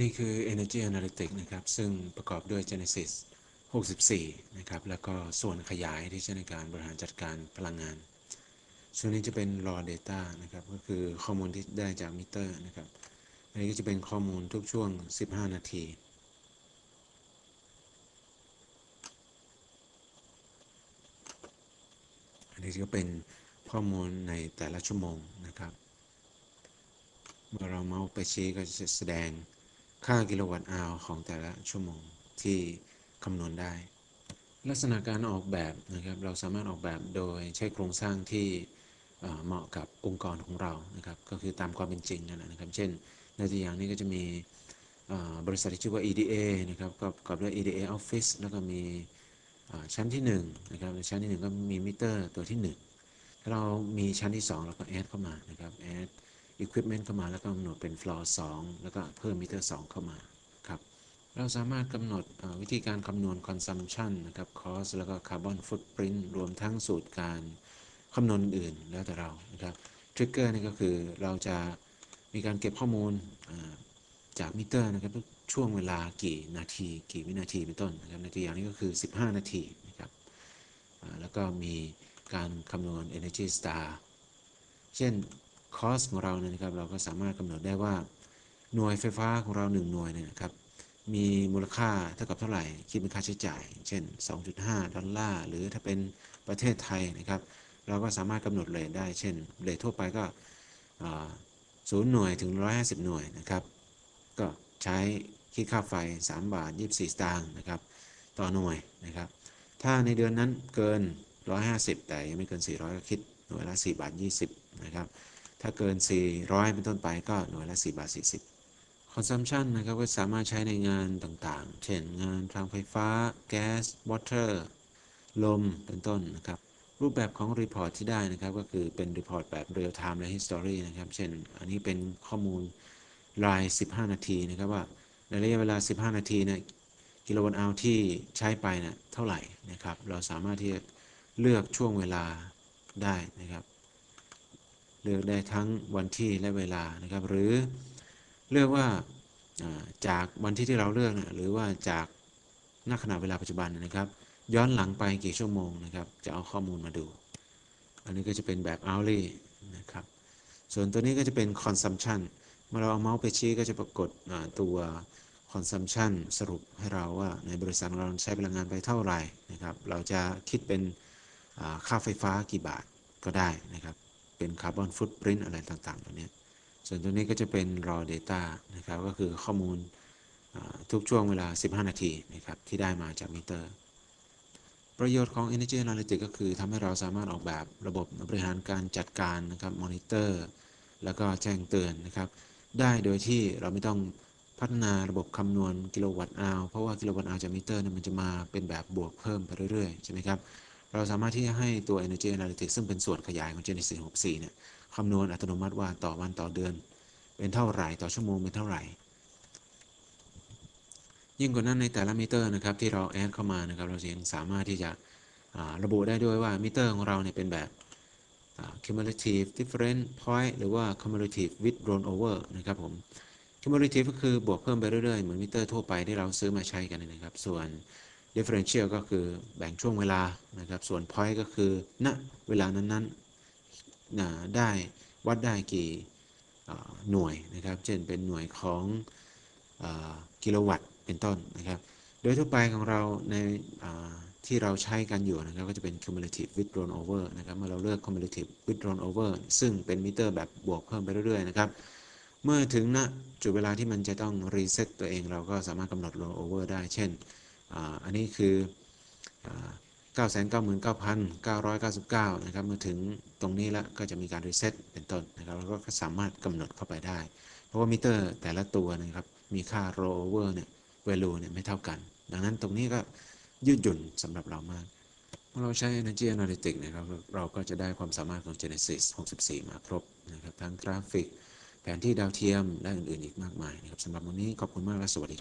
นี่คือ Energy Analytics นะครับ ซึ่งประกอบด้วย Genesis 64 นะครับ แล้วก็ส่วนขยายที่ใช้ในการบริหารจัดการพลังงาน ส่วนนี้จะเป็น raw data นะครับ ก็คือข้อมูลที่ได้จากมิเตอร์นะครับ อันนี้ก็จะเป็นข้อมูลทุกช่วง 15 นาที อันนี้ก็เป็นข้อมูลในแต่ละชั่วโมงนะครับ เมื่อเราเมาส์ไปชี้ก็จะแสดง ค่ากิโลวัตต์อาวของแต่ละชั่วโมงที่คำนวณได้ ลักษณะการออกแบบนะครับเราสามารถออกแบบโดยใช้โครงสร้างที่เหมาะกับองค์กรของเรานะครับก็คือตามความเป็นจริงนั่นแหละนะครับ เช่นในตัวอย่างนี้ก็จะมีบริษัทที่ชื่อว่า EDA นะครับก็ประกอบด้วย EDA Office แล้วก็มีชั้นที่1นะครับชั้นที่ 1 ก็มีมิเตอร์ตัวที่ 1 ถ้าเรามีชั้นที่2เราก็แอดเข้ามานะครับแอด Equipment เข้ามาแล้วก็กำหนดเป็น floor 2 แล้วก็เพิ่มมิเตอร์ 2 เข้ามาครับเราสามารถกำหนดวิธีการคำนวณ consumption นะครับ cost แล้วก็ carbon footprint รวมทั้งสูตรการคำนวณอื่นแล้วแต่เรานะครับ trigger นี่ก็คือเราจะมีการเก็บข้อมูลจากมิเตอร์นะครับช่วงเวลากี่นาที กี่วินาทีเป็นต้นนะครับในตัวอย่างนี้ก็คือ 15 นาทีนะครับแล้วก็มีการคำนวณ energy star เช่น cost ของเราเนี่ยนะครับ เราก็สามารถกำหนดได้ว่าหน่วยไฟฟ้าของเรา1หน่วยเนี่ยนะครับ มีมูลค่าเท่ากับเท่าไหร่ คิดเป็นค่าใช้จ่าย เช่น 2.5 ดอลลาร์ หรือถ้าเป็นประเทศไทยนะครับ เราก็สามารถกำหนดเลทได้ เช่น เลททั่วไปก็ศูนย์หน่วยถึง 150 หน่วยนะครับ ก็ใช้คิดค่าไฟ 3 บาท 24 สตางค์นะครับ ต่อหน่วยนะครับ ถ้าในเดือนนั้นเกิน 150 แต่ยังไม่เกิน 400 ก็คิดหน่วยละ 4 บาท 20 นะครับ ถ้าเกิน 400 เป็นต้นไปก็หน่วยละ 4 บาท 40 consumption นะครับก็สามารถใช้ในงานต่างๆ เช่นงานทางไฟฟ้า แก๊ส water ลม เป็นต้นนะครับ รูปแบบของรีพอร์ตที่ได้นะครับ ก็คือเป็นรีพอร์ตแบบ real time และ history นะครับ เช่น อันนี้เป็นข้อมูลราย 15 นาทีนะครับว่าในระยะเวลา 15 นาทีเนี่ยกิโลวัตต์อาที่ใช้ไปเนะ่ยเท่าไหร่นะครับ เราสามารถที่จะเลือกช่วงเวลาได้นะครับ เลือกได้ทั้งวันที่และเวลานะครับ หรือเลือกว่าจากวันที่ที่เราเลือกนะหรือว่าจากณขณะเวลาปัจจุบันนะครับ ย้อนหลังไปกี่ชั่วโมงนะครับ จะเอาข้อมูลมาดู อันนี้ก็จะเป็นแบบ hourly นะครับ ส่วนตัวนี้ก็จะเป็น consumption เมื่อเราเอาเมาส์ไปชี้ก็จะปรากฏตัว consumption สรุปให้เราว่าในบริษัทเราใช้พลังงานไปเท่าไหร่นะครับ เราจะคิดเป็นค่าไฟฟ้ากี่บาทก็ได้นะครับ เป็นคาร์บอนฟุตปรินต์อะไรต่างๆตัวนี้ส่วนตัวนี้ก็จะเป็น raw data นะครับ ก็คือข้อมูลทุกช่วงเวลา 15 นาทีนะครับ ที่ได้มาจากมิเตอร์ ประโยชน์ของ Energy Analytics ก็คือทำให้เราสามารถออกแบบระบบบริหารการจัดการนะครับ มอนิเตอร์ แล้วก็แจ้งเตือนนะครับ ได้โดยที่เราไม่ต้องพัฒนาระบบคำนวณกิโลวัตต์อาวเพราะว่ากิโลวัตต์อาวจากมิเตอร์เนี่ยมันจะมาเป็นแบบบวกเพิ่มไปเรื่อยๆ ใช่ไหมครับ เราสามารถที่จะให้ตัว Energy Analytics ซึ่งเป็นส่วนขยายของ Genesis 64เนี่ยคำนวณอัตโนมัติว่าต่อวันต่อเดือน เป็นเท่าไหร่ต่อชั่วโมงเป็นเท่าไหร่ ยิ่งกว่านั้นในแต่ละมิเตอร์นะครับที่เราแอดเข้ามานะครับเรายังสามารถที่จะระบุได้ด้วยว่ามิเตอร์ของเราเนี่ยเป็นแบบ cumulative different point หรือว่า cumulative with roll over นะครับผม cumulative ก็คือบวกเพิ่มไปเรื่อยๆ เหมือนมิเตอร์ทั่วไปที่เราซื้อมาใช้กันนะครับ ส่วน differential ก็คือแบ่งช่วงเวลานะครับ ส่วน point ก็คือณเวลานั้นๆได้วัดได้กี่หน่วยนะครับ เช่นเป็นหน่วยของกิโลวัตต์เป็นต้นนะครับ โดยทั่วไปของเราในที่เราใช้กันอยู่นะครับก็จะเป็น cumulative withdrawn over นะครับเมื่อเราเลือก cumulative withdrawn over ซึ่งเป็นมิเตอร์แบบบวกเพิ่มไปเรื่อยๆนะครับ เมื่อถึงณจุดเวลาที่มันจะต้องรีเซ็ตตัวเองเราก็สามารถกำหนด roll over ได้ เช่น อันนี้คือ999,999 นะครับเมื่อถึงตรงนี้แล้วก็จะมีการรีเซ็ตเป็นต้นนะครับเราก็สามารถกำหนดเข้าไปได้ เพราะว่ามิเตอร์แต่ละตัวนะครับมีค่า roll over เนี่ย value เนี่ยไม่เท่ากัน ดังนั้นตรงนี้ก็ยืดหยุ่นสำหรับเรามากเมื่อเราใช้ Energy Analytics นะครับเราก็จะได้ความสามารถของ Genesis 64 มาครบนะครับทั้งกราฟิก แผนที่ดาวเทียมและอื่นๆอีกมากมายนะครับสำหรับวันนี้ขอบคุณมากและสวัสดี